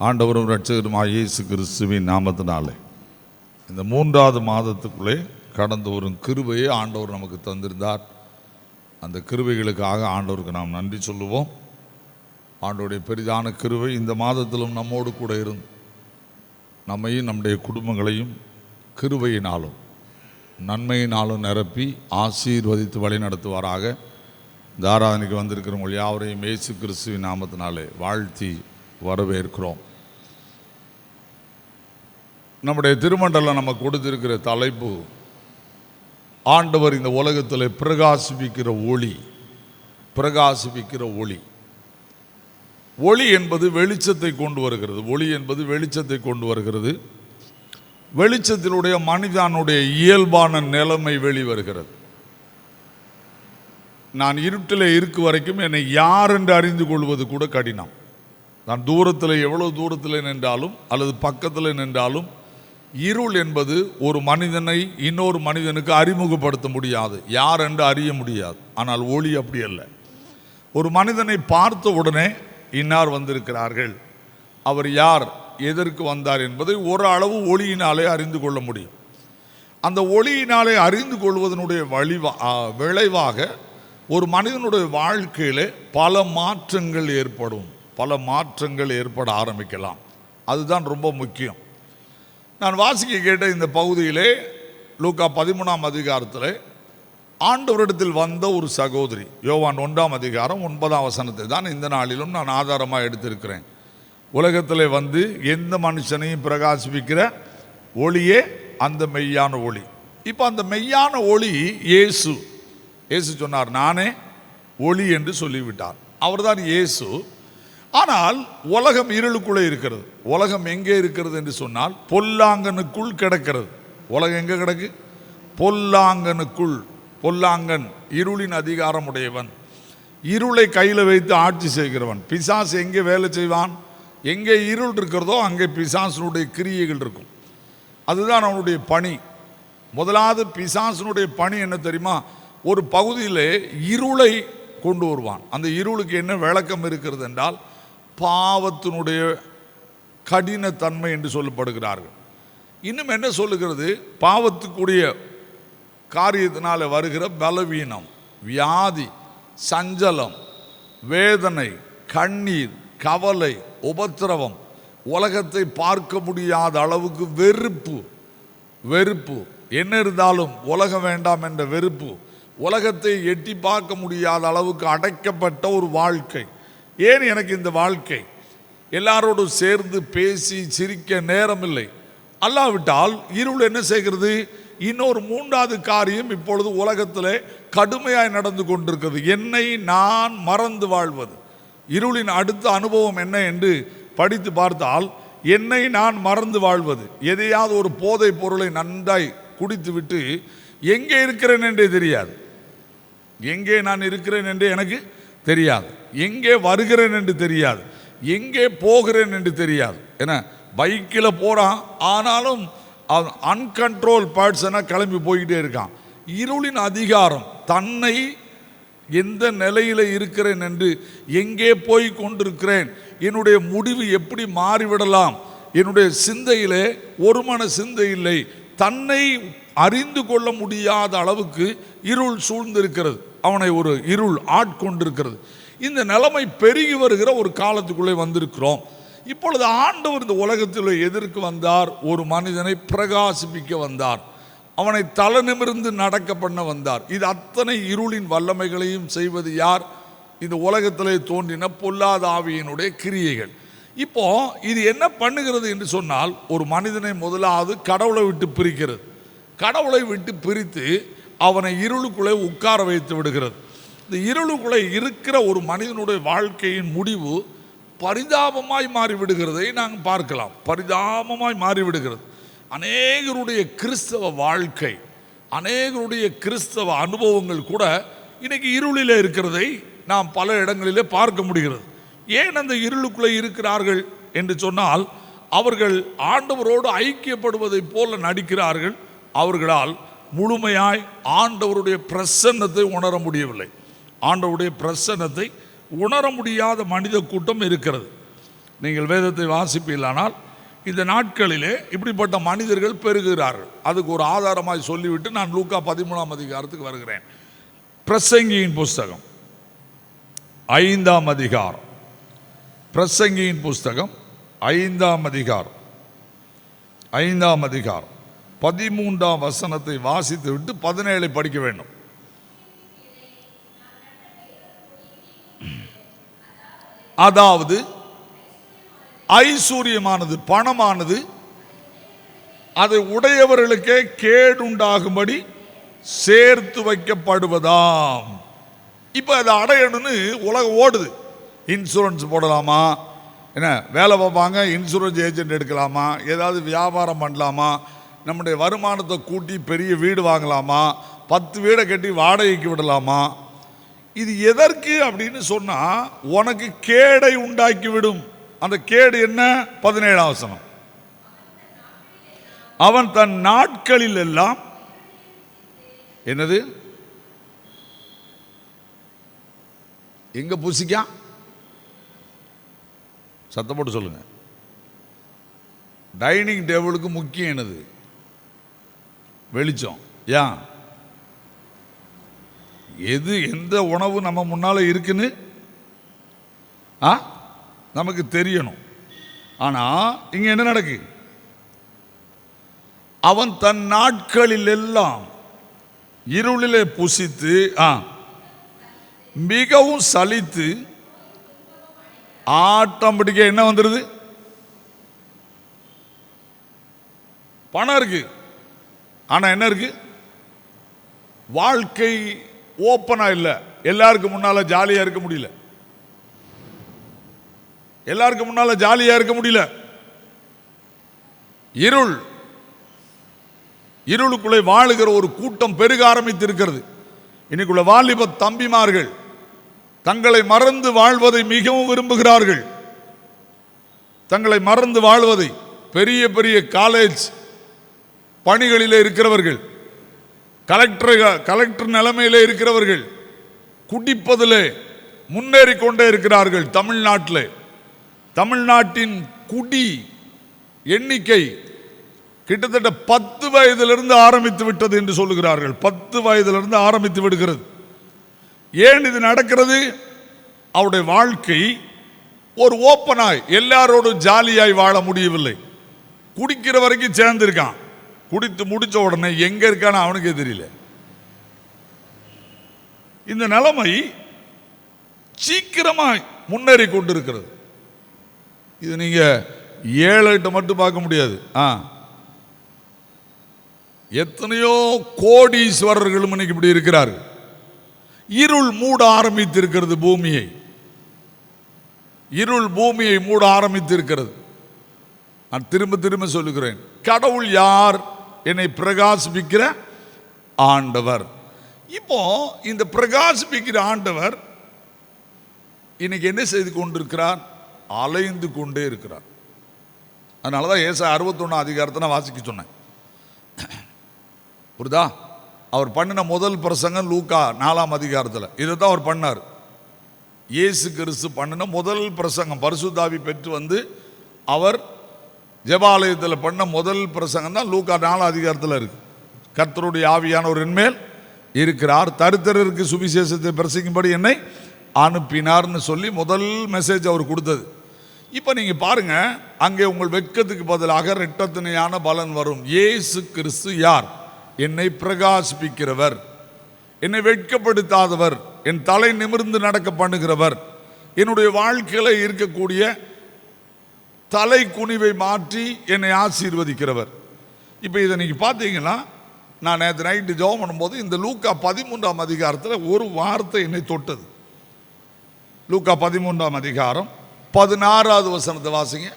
ஆண்டவரும் ரட்சகருமாய் இயேசு கிறிஸ்துவின் நாமத்தினாலே. இந்த மூன்றாவது மாதத்துக்குள்ளே கடந்து வரும் கிருபையை ஆண்டவர் நமக்கு தந்திருந்தார். அந்த கிருபைகளுக்காக ஆண்டவருக்கு நாம் நன்றி சொல்லுவோம். ஆண்டவருடைய பெரிதான கிருவை இந்த மாதத்திலும் நம்மோடு கூட இருந்து நம்மையும் நம்முடைய குடும்பங்களையும் கிருவையினாலும் நன்மையினாலும் நிரப்பி ஆசீர்வதித்து வழி நடத்துவாராக. இந்த ஆராதனைக்கு வந்திருக்கிறவங்க யாவரையும் இயேசு கிறிஸ்துவின் நாமத்தினாலே வாழ்த்தி வரவேற்கிறோம். நம்முடைய திருமண்டலம் நம்ம கொடுத்திருக்கிற தலைப்பு ஆண்டவர் இந்த உலகத்தில் பிரகாசிப்பிக்கிற ஒளி பிரகாசிப்பிக்கிற ஒளி. ஒளி என்பது வெளிச்சத்தை கொண்டு வருகிறது. ஒளி என்பது வெளிச்சத்தை கொண்டு வருகிறது. வெளிச்சத்தினுடைய மனிதனுடைய இயல்பான நிலைமை வெளிவருகிறது. நான் இருட்டில் இருக்கு வரைக்கும் என்னை யார் என்று அறிந்து கொள்வது கூட கடினம். நான் தூரத்தில் எவ்வளோ தூரத்தில் நின்றாலும் அல்லது பக்கத்தில் நின்றாலும் இருள் என்பது ஒரு மனிதனை இன்னொரு மனிதனுக்கு அறிமுகப்படுத்த முடியாது. யார் என்று அறிய முடியாது. ஆனால் ஒளி அப்படி அல்ல. ஒரு மனிதனை பார்த்த உடனே இன்னார் வந்திருக்கிறார்கள். அவர் யார் எதற்கு வந்தார் என்பதை ஒரு அளவு ஒளியினாலே அறிந்து கொள்ள முடியும். அந்த ஒளியினாலே அறிந்து கொள்வதனுடைய வழிவா விளைவாக ஒரு மனிதனுடைய வாழ்க்கையில் பல மாற்றங்கள் ஏற்படும். பல மாற்றங்கள் ஏற்பட ஆரம்பிக்கலாம். அதுதான் ரொம்ப முக்கியம். நான் வாசிக்க கேட்ட இந்த பகுதியிலே லூக்கா பதிமூணாம் அதிகாரத்தில் ஆண்டவரிடத்தில் வந்த ஒரு சகோதரி யோவான் ஒன்றாம் அதிகாரம் ஒன்பதாம் வசனத்தை தான் இந்த நாளிலும் நான் ஆதாரமாக எடுத்திருக்கிறேன். உலகத்தில் வந்து எந்த மனுஷனையும் பிரகாசிப்பிக்கிற ஒளியே அந்த மெய்யான ஒளி. இப்போ அந்த மெய்யான ஒளி இயேசு. இயேசு சொன்னார் நானே ஒளி என்று சொல்லிவிட்டார். அவர்தான் இயேசு. ஆனால் உலகம் இருளுக்குள்ளே இருக்கிறது. உலகம் எங்கே இருக்கிறது என்று சொன்னால் பொல்லாங்கனுக்குள் கிடக்கிறது. உலகம் எங்கே கிடக்கு? பொல்லாங்கனுக்குள். பொல்லாங்கன் இருளின் அதிகாரம் உடையவன் இருளை கையில் வைத்து ஆட்சி செய்கிறவன். பிசாசு எங்கே வேலை செய்வான்? எங்கே இருள் இருக்கிறதோ அங்கே பிசாசனுடைய கிரியைகள் இருக்கும். அதுதான் அவனுடைய பணி. முதலாவது பிசாசனுடைய பணி என்ன தெரியுமா? ஒரு பகுதியிலே இருளை கொண்டு வருவான். அந்த இருளுக்கு என்ன விளக்கம் இருக்கிறது என்றால் பாவத்தினுடைய கடினத்தன்மை என்று சொல்லப்படுகிறார்கள். இன்னும் என்ன சொல்லுகிறது? பாவத்துக்குரிய காரியத்தினால் வருகிற பலவீனம் வியாதி சஞ்சலம் வேதனை கண்ணீர் கவலை உபத்திரவம் உலகத்தை பார்க்க முடியாத அளவுக்கு வெறுப்பு வெறுப்பு. என்ன இருந்தாலும் உலகம் வேண்டாம் என்ற வெறுப்பு. உலகத்தை எட்டி பார்க்க முடியாத அளவுக்கு அடைக்கப்பட்ட ஒரு வாழ்க்கை. ஏன் எனக்கு இந்த வாழ்க்கை? எல்லாரோடும் சேர்ந்து பேசி சிரிக்க நேரமில்லை. அல்லாவிட்டால் இருள் என்ன செய்கிறது? இன்னொரு மூன்றாவது காரியம் இப்பொழுது உலகத்தில் கடுமையாய் நடந்து கொண்டிருக்கிறது. என்னை நான் மறந்து வாழ்வது. இருளின் அடுத்த அனுபவம் என்ன என்று படித்து பார்த்தால் என்னை நான் மறந்து வாழ்வது. எதையாவது ஒரு போதை பொருளை நன்றாய் குடித்துவிட்டு எங்கே இருக்கிறேன் என்றே தெரியாது. எங்கே நான் இருக்கிறேன் என்று எனக்கு தெரியாது. எங்கே வருகிறேன் என்று தெரியாது. எங்கே போகிறேன் என்று தெரியாது. ஏன்னா பைக்கில் போகிறான் ஆனாலும் அன்கண்ட்ரோல் பேர்ட்ஸனாக கிளம்பி போய்கிட்டே இருக்கான். இருளின் அதிகாரம் தன்னை எந்த நிலையில் இருக்கிறேன் என்று எங்கே போய் கொண்டிருக்கிறேன்? என்னுடைய முடிவு எப்படி மாறிவிடலாம்? என்னுடைய சிந்தையிலே ஒருமன சிந்தை இல்லை. தன்னை அறிந்து கொள்ள முடியாத அளவுக்கு இருள் சூழ்ந்திருக்கிறது. அவனை ஒரு இருள் ஆட்கொண்டிருக்கிறது. இந்த நிலைமை பெருகி வருகிற ஒரு காலத்துக்குள்ளே வந்திருக்கிறோம். இப்பொழுது ஆண்டவர் இந்த உலகத்தில் எதிர்க்கு வந்தார் ஒரு மனிதனை பிரகாசிப்பிக்க வந்தார் அவனை தலை நிமிர்ந்து நடக்க பண்ண வந்தார். இது அத்தனை இருளின் வல்லமைகளையும் செய்வது யார்? இந்த உலகத்திலே தோன்றின பொல்லாத ஆவியினுடைய கிரியைகள். இப்போ இது என்ன பண்ணுகிறது என்று சொன்னால் ஒரு மனிதனை முதலாவது கடவுளை விட்டு பிரிக்கிறது. கடவுளை விட்டு பிரித்து அவனை இருளுக்குள்ளே உட்கார வைத்து விடுகிறது. இந்த இருளுக்குள்ளே இருக்கிற ஒரு மனிதனுடைய வாழ்க்கையின் முடிவு பரிதாபமாய் மாறிவிடுகிறதை நாங்கள் பார்க்கலாம். பரிதாபமாய் மாறிவிடுகிறது. அநேகருடைய கிறிஸ்தவ வாழ்க்கை அநேகருடைய கிறிஸ்தவ அனுபவங்கள் கூட இன்னைக்கு இருளில் இருக்கிறதை நாம் பல இடங்களிலே பார்க்க முடிகிறது. ஏன் அந்த இருளுக்குள்ளே இருக்கிறார்கள் என்று சொன்னால் அவர்கள் ஆண்டவரோடு ஐக்கியப்படுவதைப் போல நடிக்கிறார்கள். அவர்களால் முழுமையாய் ஆண்டவருடைய பிரசன்னத்தை உணர முடியவில்லை. ஆண்டவுடைய பிரசன்னத்தை உணர முடியாத மனித கூட்டம் இருக்கிறது. நீங்கள் வேதத்தை வாசிப்பீர்களானால் இந்த நாட்களிலே இப்படிப்பட்ட மனிதர்கள் பெருகிறார்கள். அதுக்கு ஒரு ஆதாரமாய் சொல்லிவிட்டு நான் லூக்கா பதிமூணாம் அதிகாரத்துக்கு வருகிறேன். பிரசங்கியின் புஸ்தகம். ஐந்தாம் அதிகாரம். பிரசங்கியின் புஸ்தகம் ஐந்தாம் அதிகாரம். ஐந்தாம் அதிகாரம். பதிமூன்றாம் வசனத்தை வாசித்து விட்டு பதினேழை படிக்க வேண்டும். அதாவது ஐஸ்வர்யமானது பணமானது அதை உடையவர்களுக்கே கேடுண்டாகும்படி சேர்த்து வைக்கப்படுவதாம். இப்போ அதை அடையணும்னு உலகம் ஓடுது. இன்சூரன்ஸ் போடலாமா? என்ன வேலை பார்ப்பாங்க இன்சூரன்ஸ் ஏஜென்ட் எடுக்கலாமா? ஏதாவது வியாபாரம் பண்ணலாமா? நம்முடைய வருமானத்தை கூட்டி பெரிய வீடு வாங்கலாமா? பத்து வீடை கட்டி வாடகைக்கு விடலாமா? இது எதற்கு அப்படின்னு சொன்னால் உனக்கு கேடை உண்டாக்கி விடும் அந்த கேடு என்ன? பதினேழாம் வசனம். அவன் தன் நாட்களில் எல்லாம் என்னது? எங்க பூசிக்கா? சத்தம் போட்டு சொல்லுங்க. டைனிங் டேபிளுக்கு முக்கியம் என்னது? வெளிச்சம். ஏன்? எது எந்த உணவு நம்ம முன்னால இருக்குன்னு? ஆ? நமக்கு தெரியணும். ஆனா இங்க என்ன நடக்கு? அவன் தன் நாட்களில் எல்லாம் இருளிலே புசித்து ஆ மிகவும் சலித்து ஆட்டம் பிடிக்க என்ன வந்துடுது பணம் இருக்கு. ஆனா என்ன இருக்கு? வாழ்க்கை ஓப்பனாக இல்லை. எல்லாருக்கும் முன்னால் ஜாலியாக இருக்க முடியல. எல்லாருக்கும் முன்னால் ஜாலியாக இருக்க முடியல. இருள். இருளுக்குள்ளே வாழுகிற ஒரு கூட்டம் பெருக ஆரம்பித்து இருக்கிறது இன்னைக்குள்ள வாலிப தம்பிமார்கள் தங்களை மறந்து வாழ்வதை மிகவும் விரும்புகிறார்கள். தங்களை மறந்து வாழ்வதை பெரிய பெரிய காலேஜ் பணிகளிலே இருக்கிறவர்கள் கலெக்டர் கலெக்டர் நிலைமையிலே இருக்கிறவர்கள் குடிப்பதில் முன்னேறி கொண்டே இருக்கிறார்கள் தமிழ்நாட்டில். தமிழ்நாட்டின் குடி எண்ணிக்கை கிட்டத்தட்ட பத்து வயதிலிருந்து ஆரம்பித்து விட்டது என்று சொல்லுகிறார்கள். பத்து வயதிலிருந்து ஆரம்பித்து விடுகிறது. ஏன் இது நடக்கிறது? அவருடைய வாழ்க்கை ஒரு ஓப்பனாய் எல்லாரோடும் ஜாலியாய் வாழ முடியவில்லை. குடிக்கிற வரைக்கும் சேர்ந்திருக்கான். குடித்து முடித்த உடனே எங்கே இருக்கான்னு அவனுக்கே தெரியல. இந்த நிலைமை சீக்கிரமாக முன்னேறி கொண்டிருக்கிறது. இது நீங்கள் ஏழு எட்டு மட்டும் பார்க்க முடியாது. ஆ. எத்தனையோ கோடீஸ்வரர்களும் இன்னைக்கு இப்படி இருக்கிறார்கள். இருள் மூட ஆரம்பித்து இருக்கிறது பூமியை. இருள் பூமியை மூட ஆரம்பித்து இருக்கிறது நான் திரும்ப திரும்ப சொல்லுகிறேன். கடவுள் யார்? என்னை பிரகாசிப்பிக்கிற ஆண்டவர். இப்போ இந்த பிரகாசிப்பிக்கிற ஆண்டவர் இன்னைக்கு என்ன செய்து கொண்டிருக்கிறார்? அலைந்து கொண்டே இருக்கிறார். அதனால தான் ஏசா அறுபத்தொன்று அதிகாரத்தை நான் வாசிக்க சொன்னேன். புரிதா? அவர் பண்ணின முதல் பிரசங்கம் லூக்கா நாலாம் அதிகாரத்தில். இதை தான் அவர் பண்ணார். இயேசு கிறிஸ்து பண்ணின முதல் பிரசங்கம் பரிசுத்தாவி பெற்று வந்து அவர் ஜெபாலயத்தில் பண்ண முதல் பிரசங்கம் தான் லூக்கா நாலு அதிகாரத்தில் இருக்குது கர்த்தருடைய ஆவியானவரின் மேல் இருக்கிறார். தருத்தருக்கு சுவிசேஷத்தை பிரசிக்கும்படி என்னை அனுப்பினார்னு சொல்லி முதல் மெசேஜ் அவர் கொடுத்தது. இப்போ நீங்கள் பாருங்க அங்கே உங்கள் வெட்கத்துக்கு பதிலாக ரெட்டத்தினையான பலன் வரும். இயேசு கிறிஸ்து யார்? என்னை பிரகாசிப்பிக்கிறவர். என்னை வெட்கப்படுத்தாதவர். என் தலை நிமிர்ந்து நடக்க பண்ணுகிறவர். என்னுடைய வாழ்க்கையில் இருக்கக்கூடிய தலை குனிவை மாற்றி என்னை ஆசீர்வதிக்கிறவர். இப்போ இதை நீங்கள் பார்த்தீங்கன்னா நான் நேற்று நைட்டு ஜெபம் பண்ணும்போது இந்த லூக்கா பதிமூன்றாம் அதிகாரத்தில் ஒரு வார்த்தை என்னை தொட்டது. லூக்கா பதிமூன்றாம் அதிகாரம் பதினாறாவது வசனத்தை வாசிங்க.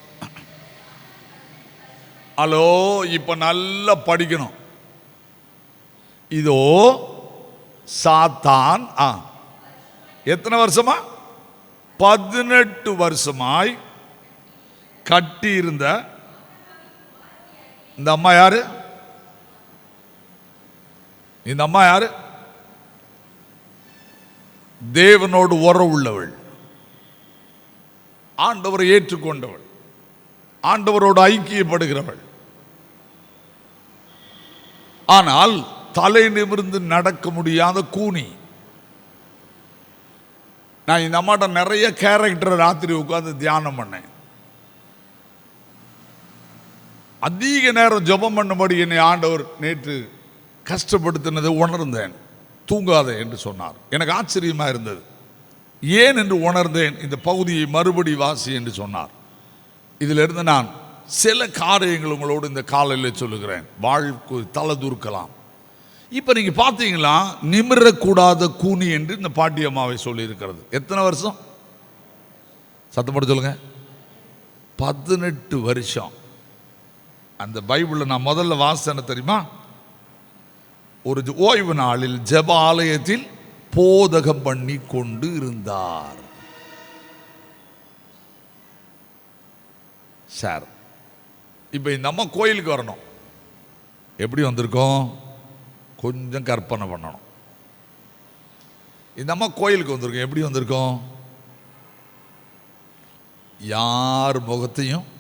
ஹலோ இப்போ நல்லா படிக்கணும். இதோ சாத்தான் ஆ. எத்தனை வருஷமா? பதினெட்டு வருஷமாய் கட்டியிருந்த இந்த அம்மா யாரு? இந்த அம்மா யாரு? தேவனோடு உறவு உள்ளவள். ஆண்டவரை ஏற்றுக்கொண்டவள். ஆண்டவரோடு ஐக்கியப்படுகிறவள். ஆனால் தலை நிமிர்ந்து நடக்க முடியாத கூனி. நான் இந்த அம்மாட்ட நிறைய கேரக்டரை ராத்திரி உட்காந்து தியானம் பண்ணேன். அதிக நேரம் ஜெபம் பண்ணும்படி என்னை ஆண்டவர் நேற்று கஷ்டப்படுத்தினதை உணர்ந்தேன். தூங்காதே என்று சொன்னார். எனக்கு ஆச்சரியமாக இருந்தது. ஏன் என்று உணர்ந்தேன். இந்த பகுதியை மறுபடி வாசி என்று சொன்னார். இதிலிருந்து நான் சில காரியங்கள் உங்களோடு இந்த காலையில் சொல்லுகிறேன். வாழ்க்கை தலை தூர்க்கலாம். இப்போ நீங்கள் பார்த்தீங்களா நிமிரக்கூடாத கூனி என்று இந்த பாட்டியம்மாவை சொல்லியிருக்கிறது. எத்தனை வருஷம்? சத்தப்பட சொல்லுங்க. பதினெட்டு வருஷம். அந்த பைபிளில் நான் முதல்ல வாசனை தெரியுமா? ஒரு ஓய்வு நாளில் ஜெப ஆலயத்தில் போதகம் பண்ணி கொண்டு இருந்தார். சார் இப்போ இந்த அம்மா கோயிலுக்கு வரணும். எப்படி வந்திருக்கோம்? கொஞ்சம் கற்பனை பண்ணணும். இந்த அம்மா கோயிலுக்கு வந்திருக்கோம். எப்படி வந்திருக்கோம்? யார் முகத்தையும்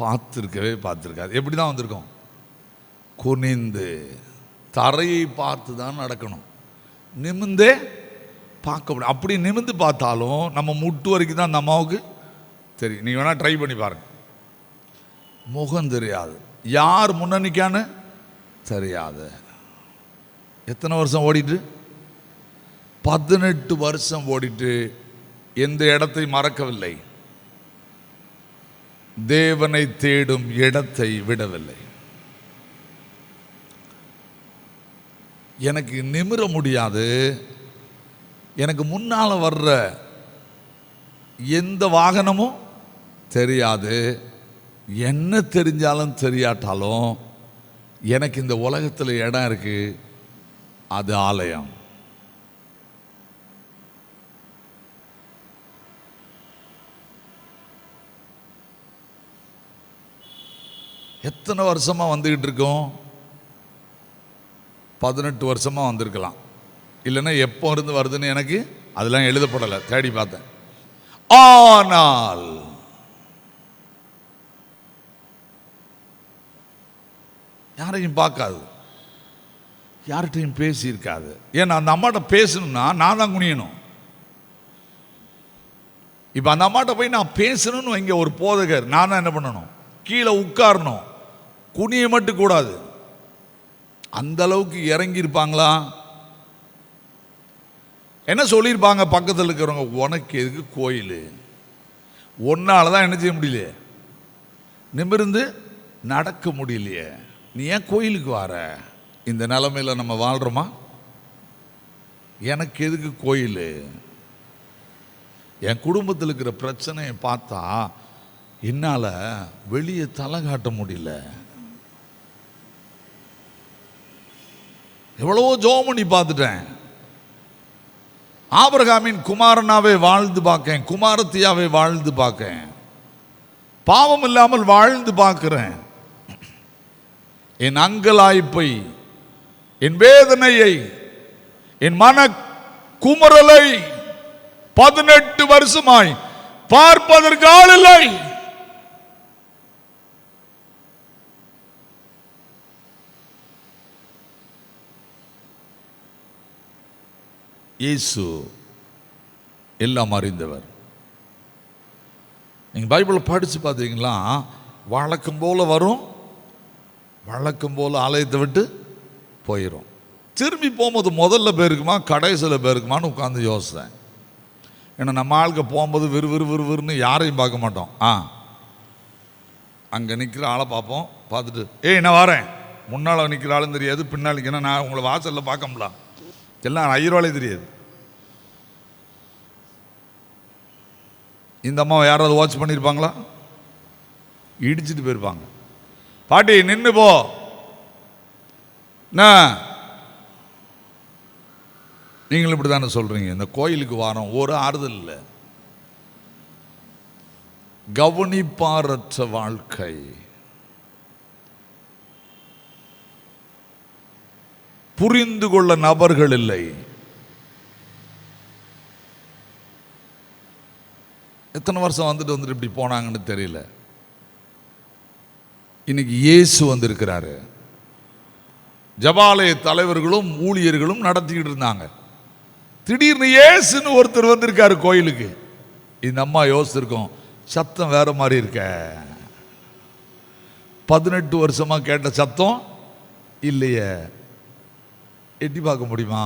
பார்த்துருக்கவே பார்த்துருக்காது எப்படி தான் வந்திருக்கோம்? குனிந்து தரையை பார்த்து தான் நடக்கணும். நிமிந்தே பார்க்க முடியும். அப்படி நிமிந்து பார்த்தாலும் நம்ம முட்டு வரைக்கும் தான் அந்த அம்மாவுக்கு சரி நீ வேணால் ட்ரை பண்ணி பாருங்கள் முகம் தெரியாது. யார் முன்னணிக்கான்னு தெரியாது. எத்தனை வருஷம் ஓடிட்டு? பதினெட்டு வருஷம் ஓடிட்டு எந்த இடத்தை மறக்கவில்லை. தேவனை தேடும் இடத்தை விடவில்லை. எனக்கு நிமிர முடியாது. எனக்கு முன்னால் வர்ற எந்த வாகனமும் தெரியாது. என்ன தெரிஞ்சாலும் தெரியாட்டாலும் எனக்கு இந்த உலகத்தில் இடம் இருக்குது அது ஆலயம். எத்தனை வருஷமாக வந்துக்கிட்டு இருக்கோம்? பதினெட்டு வருஷமாக வந்திருக்கலாம். இல்லைன்னா எப்போ இருந்து வருதுன்னு எனக்கு அதெல்லாம் எழுதப்படலை. தேடி பார்த்தேன். ஆனால் யாரையும் பார்க்காது. யார்கிட்டையும் பேசியிருக்காது. ஏன்னா அந்த அம்மாட்ட பேசணும்னா நான் தான் குனியணும். இப்போ அந்த அம்மாட்ட போய் நான் பேசணும்னு வைங்க ஒரு போதகர். நான் தான் என்ன பண்ணணும்? கீழே உட்காரணும். குனிய மட்டும் கூடாது. அந்த அளவுக்கு இறங்கியிருப்பாங்களா? என்ன சொல்லியிருப்பாங்க பக்கத்தில் இருக்கிறவங்க? உனக்கு எதுக்கு கோயில்? ஒன்னால தான் என்ன செய்ய முடியலையே நிமிர்ந்து நடக்க முடியலையே. நீ ஏன் கோயிலுக்கு வர? இந்த நிலமையில நம்ம வாழ்கிறோமா எனக்கு எதுக்கு கோயில்? என் குடும்பத்தில் இருக்கிற பிரச்சனையை பார்த்தா என்னால் வெளியே தலை காட்ட முடியல. எவ்வளவோ ஜோம் பண்ணி பார்த்துட்டேன். ஆபரகாமின் குமாரனாவே வாழ்ந்து பார்க்கேன் குமாரத்தியாவே வாழ்ந்து பார்க்கேன். பாவம் இல்லாமல் வாழ்ந்து பார்க்கிறேன். என் அங்கலாய்ப்பை என் வேதனையை என் மன குமுறலை பதினெட்டு வருஷமாய் பார்ப்பதற்கு ஆள் இல்லை இயேசு எல்லாம் அறிந்தவர். நீங்கள் பைபிளை படித்து பார்த்தீங்களா வழக்கம் போல் வரும் வழக்கம் போல் ஆலயத்தை விட்டு போயிடும் திரும்பி போகும்போது முதல்ல பேருக்குமா கடைசியில் பேருக்குமான்னு உட்காந்து யோசித்தேன் ஏன்னா நம்ம ஆளுக்கு போகும்போது விறு விறு விறு விறுன்னு யாரையும் பார்க்க மாட்டோம். ஆ அங்கே நிற்கிற ஆளை பார்ப்போம் பார்த்துட்டு ஏய் நான் வரேன். முன்னால் நிற்கிற ஆளுன்னு தெரியாது பின்னால் என்ன நான் உங்களை வாசலில் பார்க்க எல்லாம் ஐயர்வாளே தெரியாது. இந்த அம்மாவை யாராவது வாட்ச் பண்ணியிருப்பாங்களா இடிச்சிட்டு போயிருப்பாங்க. பாட்டி நின்று போ. என்ன? நீங்களும் இப்படி தானே சொல்கிறீங்க இந்த கோயிலுக்கு வாரம் ஒரு ஆறுதல் இல்லை. கவனிப்பாரற்ற வாழ்க்கை. புரிந்து கொள்ள நபர்கள் இல்லை. எத்தனை வருஷம் வந்துட்டு வந்துட்டு இப்படி போனாங்கன்னு தெரியல. இன்னைக்கு இயேசு வந்திருக்கிறாரு. ஜபாலய தலைவர்களும் ஊழியர்களும் நடத்திக்கிட்டு இருந்தாங்க. திடீர்னு இயேசுன்னு ஒருத்தர் வந்திருக்காரு கோயிலுக்கு. இந்த அம்மா யோசிச்சிருக்கோம் சத்தம் வேற மாதிரி இருக்க. பதினெட்டு வருஷமா கேட்ட சத்தம் இல்லையே. எட்டி பார்க்க முடியுமா?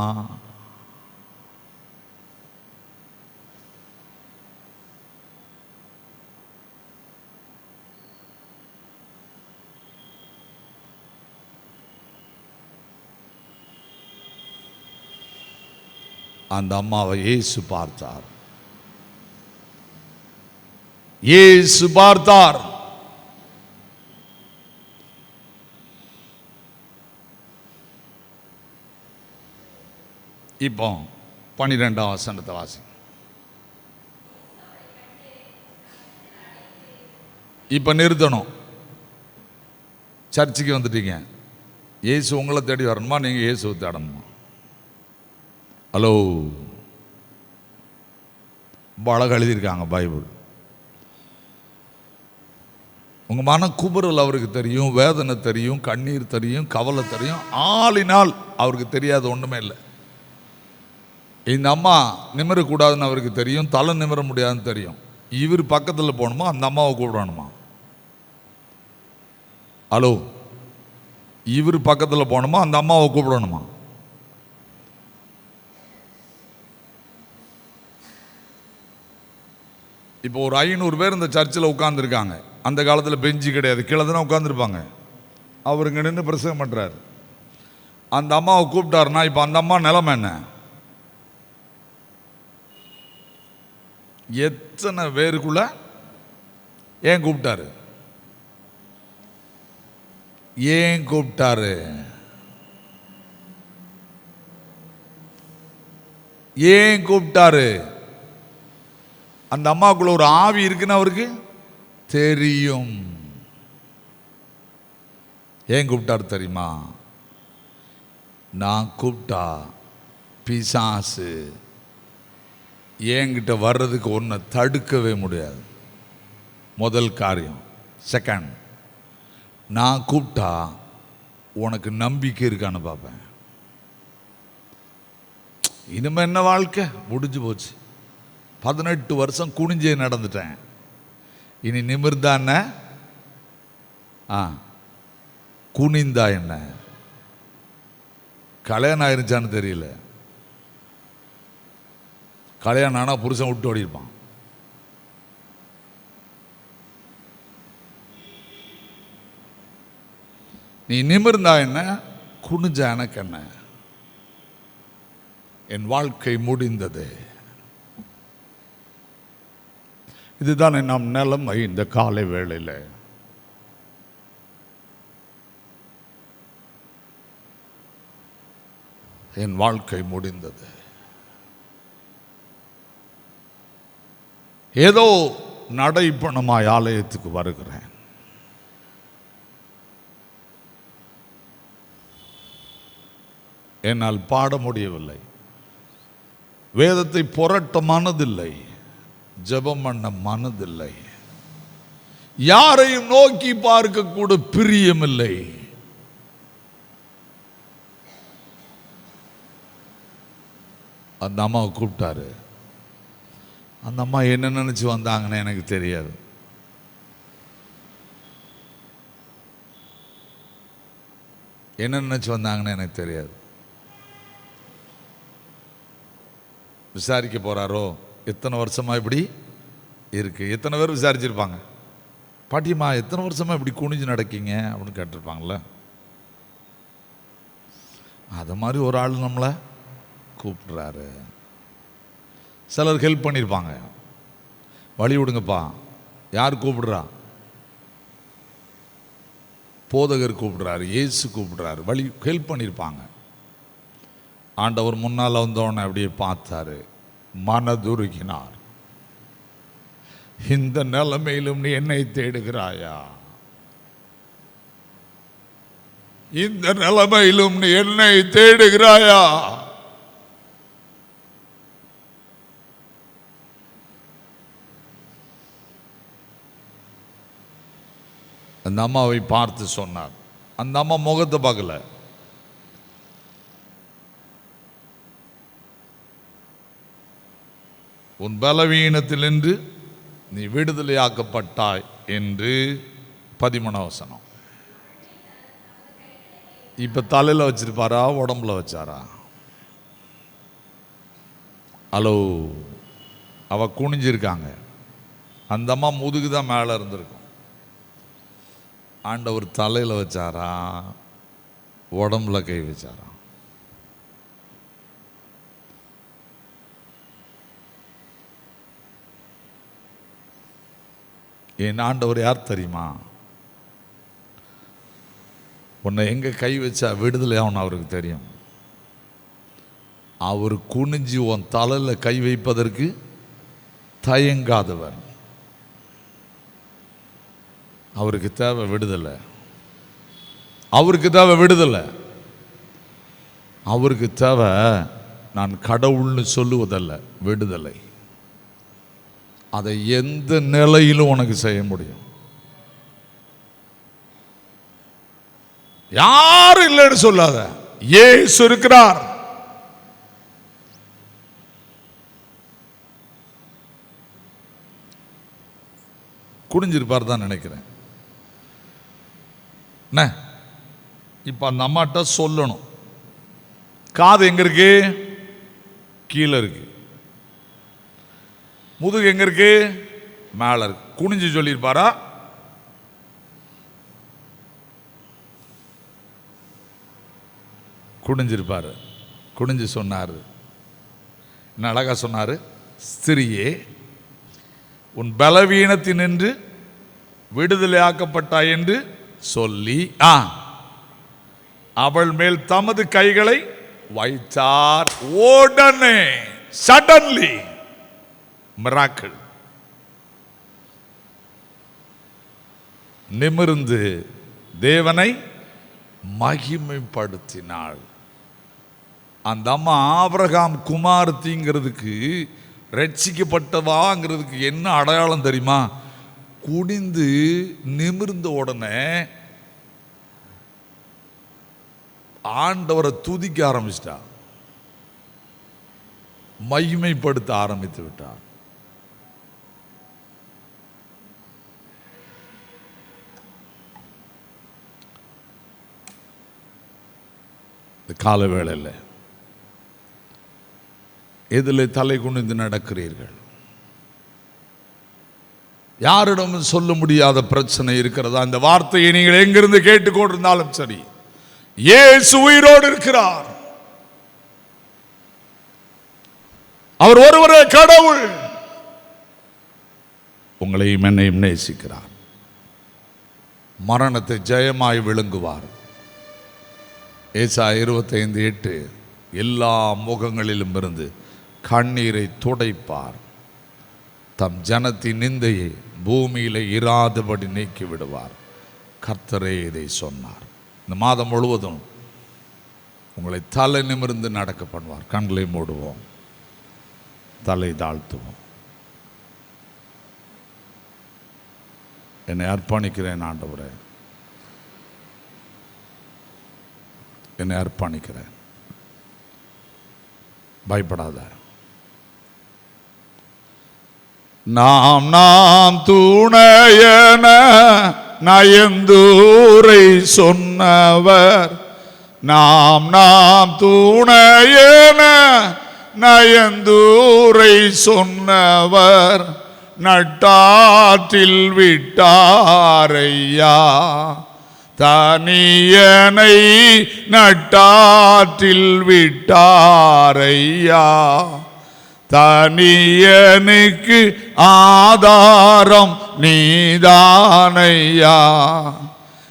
அந்த அம்மாவை இயேசு பார்த்தார். இயேசு பார்த்தார். இப்போ பன்னிரெண்டாம் வசனத்தை வாசி. இப்போ நிறுத்தணும். சர்ச்சுக்கு வந்துட்டீங்க. இயேசு உங்களை தேடி வரணுமா? நீங்கள் இயேசுவை தேடணுமா? ஹலோ. ரொம்ப அழகாக எழுதியிருக்காங்க பைபிள். உங்கள் மன குபுரல் அவருக்கு தெரியும் வேதனை தெரியும் கண்ணீர் தெரியும் கவலை தெரியும். ஆளினால் அவருக்கு தெரியாத ஒன்றுமே இல்லை. இந்த அம்மா நிமிரக்கூடாதுன்னு அவருக்கு தெரியும் தலை நிமிர முடியாதுன்னு தெரியும். இவர் பக்கத்தில் போகணுமா? அந்த அம்மாவை கூப்பிடணுமா? ஹலோ? இவர் பக்கத்தில் போகணுமா? அந்த அம்மாவை கூப்பிடணுமா? இப்போ ஒரு ஐநூறு பேர் இந்த சர்ச்சில் உட்காந்துருக்காங்க அந்த காலத்தில் பெஞ்சு கிடையாது. கீழே தானே உட்காந்துருப்பாங்க அவருங்க இங்கே நின்று பிரசங்கம் பண்ணுறாரு அந்த அம்மாவை கூப்பிட்டாருன்னா இப்போ அந்த அம்மா நிலைமை என்ன? எத்தனை பேருக்குள்ள ஏன் கூப்பிட்டாரு? ஏன் கூப்பிட்டாரு? ஏன் கூப்பிட்டாரு? அந்த அம்மாவுக்குள்ள ஒரு ஆவி இருக்குன்னு அவருக்கு தெரியும். ஏன் கூப்பிட்டாரு தெரியுமா? நான் கூப்பிட்டா பிசாசு. என்கிட்ட வர்றதுக்கு ஒன்றை தடுக்கவே முடியாது. முதல் காரியம். செகண்ட் நான் கூப்பிட்டா உனக்கு நம்பிக்கை இருக்கான்னு பார்ப்பேன் இனிமே என்ன வாழ்க்கை? முடிஞ்சு போச்சு. பதினெட்டு வருஷம் குனிஞ்சே நடந்துட்டேன். இனி நிமிர்ந்தா என்ன? ஆ குனிந்தா என்ன? கல்யாணம் ஆயிருச்சான்னு தெரியல. கல்யாணம் ஆனால் புருஷன் விட்டு ஓடிருப்பான் நீ நிமிர்ந்தா என்ன? குனிஞ்ச எனக்கு என்ன? என் வாழ்க்கை முடிந்தது. இதுதான் நம் நிலைமை இந்த காலை வேளையில். என் வாழ்க்கை முடிந்தது. ஏதோ நடைப்பணமாய் ஆலயத்துக்கு வருகிறேன். என்னால் பாட முடியவில்லை. வேதத்தை புரட்ட மனதில்லை. ஜெபம் பண்ண மனதில்லை. யாரையும் நோக்கி பார்க்கக்கூட பிரியமில்லை. அந்த அம்மாவை கூப்பிட்டாரு. அந்த அம்மா என்ன நினச்சி வந்தாங்கன்னு எனக்கு தெரியாது. என்ன நினச்சி வந்தாங்கன்னு எனக்கு தெரியாது. விசாரிக்க போகிறாரோ எத்தனை வருஷமா இப்படி இருக்குது எத்தனை பேர் விசாரிச்சிருப்பாங்க? பாட்டியம்மா எத்தனை வருஷமா இப்படி குனிஞ்சு நடக்கீங்க? அப்படின்னு கேட்டிருப்பாங்களே அது மாதிரி ஒரு ஆள் நம்மளை கூப்பிட்றாரு. சிலர் ஹெல்ப் பண்ணியிருப்பாங்க வழி விடுங்கப்பா. யார் கூப்பிடுறா? போதகர் கூப்பிடுறாரு இயேசு கூப்பிடுறாரு. வழி ஹெல்ப் பண்ணியிருப்பாங்க ஆண்டவர் முன்னால் வந்தவனை அப்படியே பார்த்தாரு. மனதுருகினார். இந்த நிலைமையிலும் நீ என்னை தேடுகிறாயா? இந்த நிலைமையிலும் நீ என்னை தேடுகிறாயா? அந்த அம்மாவை பார்த்து சொன்னார். அந்த அம்மா முகத்தை பார்க்கல. உன் பலவீனத்தில் என்று நீ விடுதலையாக்கப்பட்டாய் என்று பதிமணவசனம் இப்போ தலையில் வச்சிருப்பாரா உடம்புல வச்சாரா? ஹலோ அவ குனிஞ்சிருக்காங்க. அந்த அம்மா முதுகு தான் மேலே இருந்திருக்கும். ஆண்டவர் தலையில் வச்சாரா? உடம்புல கை வச்சாரா? என் ஆண்டவர் யார் தெரியுமா? உன்னை எங்கே கை வச்சா விடுதலை ஆகணும் அவருக்கு தெரியும். அவர் குனிஞ்சு உன் தலையில் கை வைப்பதற்கு தயங்காதவர். அவருக்கு தேவை விடுதலை. அவருக்கு தேவை விடுதலை. அவருக்கு தேவை நான் கடவுள்னு சொல்லுவதல்ல விடுதலை. அதை எந்த நிலையிலும் உனக்கு செய்ய முடியும். யாரும் இல்லைன்னு சொல்லாத. ஏசு இருக்கிறார். குடிஞ்சிருப்பார் தான் நினைக்கிறேன். என்ன? இப்போ அந்த அம்மாட்ட சொல்லணும். காது எங்கே இருக்கு? கீழே இருக்கு. முதுகு எங்கே இருக்கு? மேலே இருக்கு. குனிஞ்சு சொல்லியிருப்பாரா? குனிஞ்சிருப்பார். குனிஞ்சு சொன்னார். என்ன அழகா சொன்னார்? ஸ்திரியே உன் பலவீனத்தினின்று விடுதலையாக்கப்பட்டாய் என்று சொல்லி ஆ. அவள் மேல் தமது கைகளை வைத்தார் உடனே சடன்லி மிராக்கள். நிமிர்ந்து தேவனை மகிமைப்படுத்தினாள். அந்த அம்மா ஆபிரகாம் குமார்த்திங்கிறதுக்கு ரட்சிக்கப்பட்டவாங்கிறதுக்கு என்ன அடையாளம் தெரியுமா? குனிந்து நிமிர்ந்த உடனே ஆண்டவரை துதிக்க ஆரம்பிச்சிட்டா மகிமைப்படுத்த ஆரம்பித்து விட்டார். இந்த கால வேளையில் எதில் தலை குனிந்து நடக்கிறீர்கள். யாரிடமும் சொல்ல முடியாத பிரச்சனை இருக்கிறதா? இந்த வார்த்தையை நீங்கள் எங்கிருந்து கேட்டுக்கொண்டிருந்தாலும் சரி. ஏசு உயிரோடு இருக்கிறார். அவர் ஒருவரே கடவுள். உங்களையும் என்னையும் நேசிக்கிறார். மரணத்தை ஜெயமாய் விழுங்குவார் ஏசா இருபத்தைந்து எட்டு எல்லா முகங்களிலும் இருந்து கண்ணீரை துடைப்பார். தம் ஜனத்தின் நிந்தையை பூமியில் இராதபடி நீக்கி விடுவார் கர்த்தரே இதை சொன்னார். இந்த மாதம் முழுவதும் உங்களை தலை நிமிர்ந்து நடக்க பண்ணுவார். கண்களை மூடுவோம். தலை தாழ்த்துவோம். என்னை அர்ப்பணிக்கிறேன் ஆண்டவரே. என்னை அர்ப்பணிக்கிறேன். பயப்படாத. நாம் நாம் துணையன நயந்தூரை சொன்னவர். நாம் நாம் துணையன நயந்தூரை சொன்னவர். நட்டாற்றில் விட்டாரையா தனியனை நட்டாற்றில் விட்டாரையா தனியனுக்கு ஆதாரம் நீதானையா?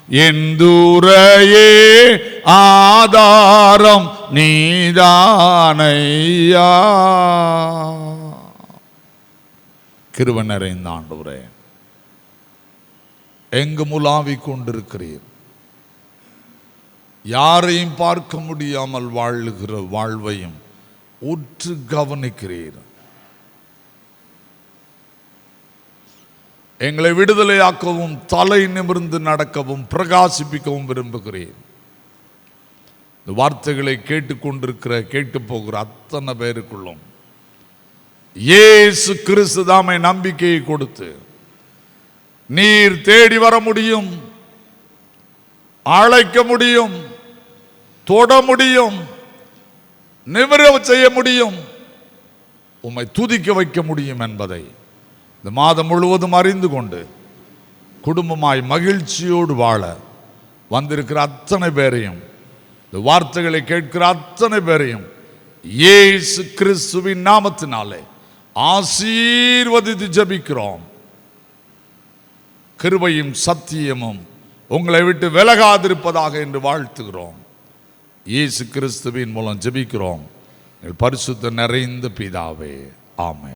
எந்தூரையே ஆதாரம் நீதானையா? கிருப நிறைந்த ஆண்டவரே எங்கு முலாவிக் கொண்டிருக்கிறீர்? யாரையும் பார்க்க முடியாமல் வாழுகிற வாழ்வையும் உற்று கவனிக்கிறீர். எங்களை விடுதலையாக்கவும் தலை நிமிர்ந்து நடக்கவும் பிரகாசிப்பிக்கவும் விரும்புகிறேன் இந்த வார்த்தைகளை கேட்டுக்கொண்டிருக்கிற கேட்டு போகிற அத்தனை பேருக்குள்ளும் ஏசு கிறிஸ்து தாமை நம்பிக்கையை கொடுத்து நீர் தேடி வர முடியும் அழைக்க முடியும் தொட முடியும் நிமிர செய்ய முடியும். உம்மை துதிக்க வைக்க முடியும் என்பதை இந்த மாதம் முழுவதும் அறிந்து கொண்டு குடும்பமாய் மகிழ்ச்சியோடு வாழ வந்திருக்கிற அத்தனை பேரையும் இந்த வார்த்தைகளை கேட்கிற அத்தனை பேரையும் ஏசு கிறிஸ்துவின் நாமத்தினாலே ஆசீர்வதித்து ஜெபிக்கிறோம். கிருபையும் சத்தியமும் உங்களை விட்டு விலகாதிருப்பதாக என்று வாழ்த்துகிறோம். இயேசு கிறிஸ்துவின் மூலம் ஜெபிக்கிறோம். பரிசுத்த நிறைந்த பிதாவே. ஆமை